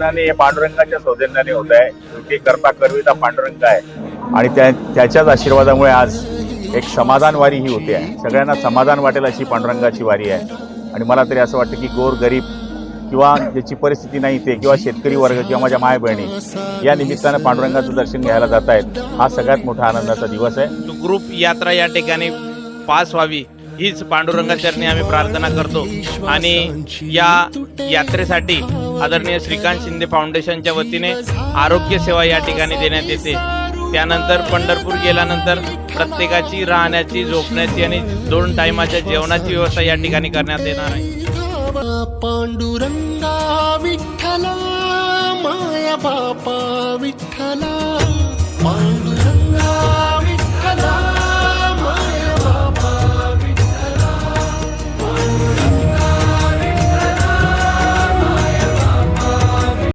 सौजन्याने हे पांडुरंगाच्या सौजन्याने होत आहे. शेवटी करता करविता पांडुरंग आहे. आणि त्या त्याच्याच आशीर्वादामुळे आज एक समाधान वारी ही होते आहे. सगळ्यांना समाधान वाटेल अशी पांडुरंगाची वारी आहे. आणि मला तरी असं वाटतं की गोर गरीब किंवा ज्याची परिस्थिती नाही ते किंवा शेतकरी वर्ग किंवा माझ्या माय बहिणी या निमित्तानं पांडुरंगाचं दर्शन घ्यायला जात आहेत हा सगळ्यात मोठा आनंदाचा दिवस आहे. ग्रुप यात्रा या ठिकाणी पास व्हावी. हीच पांडुरंगाचरणी आम्ही प्रार्थना करतो. आणि या यात्रेसाठी आदरणीय श्रीकांत शिंदे फाउंडेशनच्या वतीने आरोग्य सेवा या ठिकाणी देण्यात येते. त्यानंतर पंढरपूर गेल्यानंतर प्रत्येकाची राहण्याची झोपण्याची आणि दोन टायमाच्या जेवणाची व्यवस्था या ठिकाणी करण्यात येणार आहे. पांडुरंगा विठ्ठला माया बापा विठ्ठला.